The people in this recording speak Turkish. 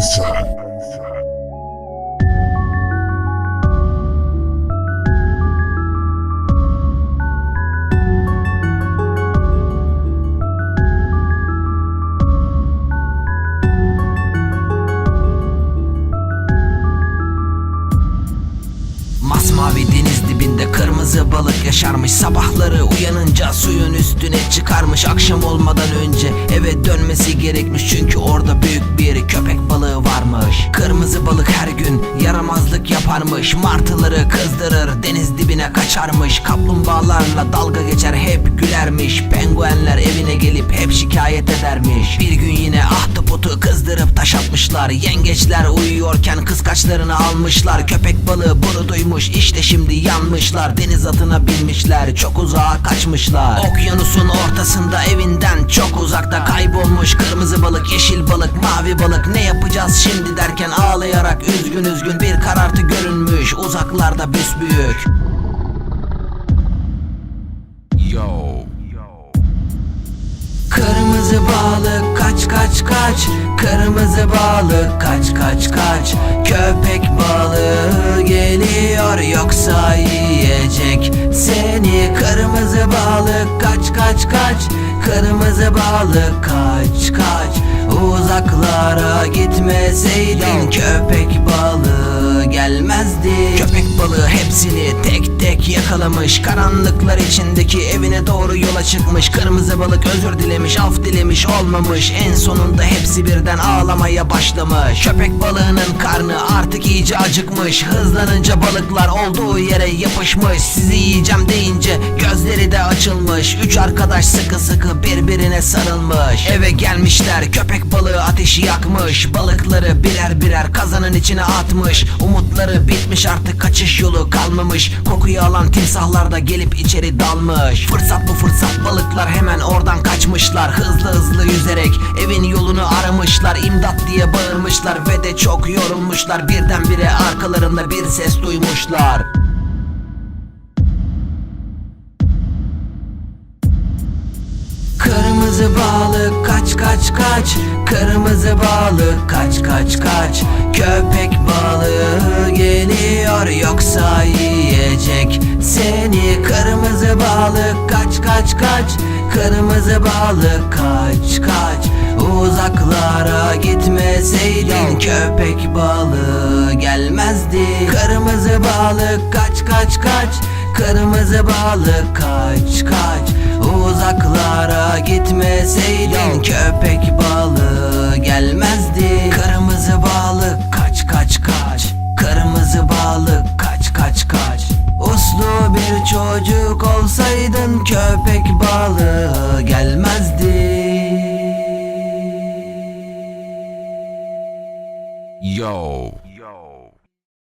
Answer. Masmavi deniz dibinde kırmızı balık yaşarmış. Sabahları uyanınca suyun üstüne çıkarmış. Akşam olmadan önce eve dönmesi gerekmiş. Çünkü orada yaparmış Martıları kızdırır deniz dibine kaçarmış Kaplumbağalarla dalga geçer hep gülermiş Penguenler evine gelip hep şikayet edermiş. Bir gün yine ahtapotu kızdırıp taş atmışlar Yengeçler uyuyorken kıskaçlarını almışlar Köpek balığı bunu duymuş işte şimdi yanmışlar Deniz atına binmişler çok uzağa kaçmışlar. Okyanusun ortasında evinden çok uzakta kaybolmuş Kırmızı balık yeşil balık mavi balık ne yapacağız şimdi derken ağlayarak Uzaklarda büsbüyük Yo. Kırmızı balık kaç kaç kaç. Kırmızı balık kaç kaç kaç. Köpek balığı geliyor yoksa yiyecek. Seni kırmızı balık kaç kaç kaç. Kırmızı balık kaç kaç. Uzaklara gitmeseydin köpek balığı gelmezdi. Köpek balığı hepsini tek tek yakalamış. Karanlıklar içindeki evine doğru yola çıkmış. Kırmızı balık özür dilemiş af dilemiş olmamış. En sonunda hepsi birden ağlamaya başlamış. Köpek balığının karnı artık iyice acıkmış. Hızlanınca balıklar olduğu yere yapışmış. Sizi yiyeceğim deyince gözleri de açılmış. Üç arkadaş sıkı sıkı birbirine sarılmış. Eve gelmişler köpek balığı ateşi yakmış. Balıkları birer birer kazanın içine atmış. Umutları bitmiş artık kaçış yolu kalmamış. Kokuyu alan timsahlar da gelip içeri dalmış. Fırsat bu fırsat balıklar hemen oradan kaçmışlar. Hızlı hızlı yüzerek evin yolunu aramışlar İmdat diye bağırmışlar ve de çok yorulmuşlar. Birdenbire arkalarında bir ses duymuşlar. Kırmızı balık kaç kaç kaç. Kırmızı balık kaç kaç kaç. Köpek balığı geliyor yoksa yiyecek. Seni kırmızı balık kaç kaç kaç. Kırmızı balık kaç kaç Uzaklara gitmeseydin köpek balığı gelmezdi. Kırmızı balık kaç kaç kaç? Kırmızı balık kaç kaç? Uzaklara gitmeseydin köpek balığı gelmezdi. Kırmızı balık kaç kaç kaç? Kırmızı balık kaç kaç kaç? Uslu bir çocuk olsaydın köpek balığı gelmezdi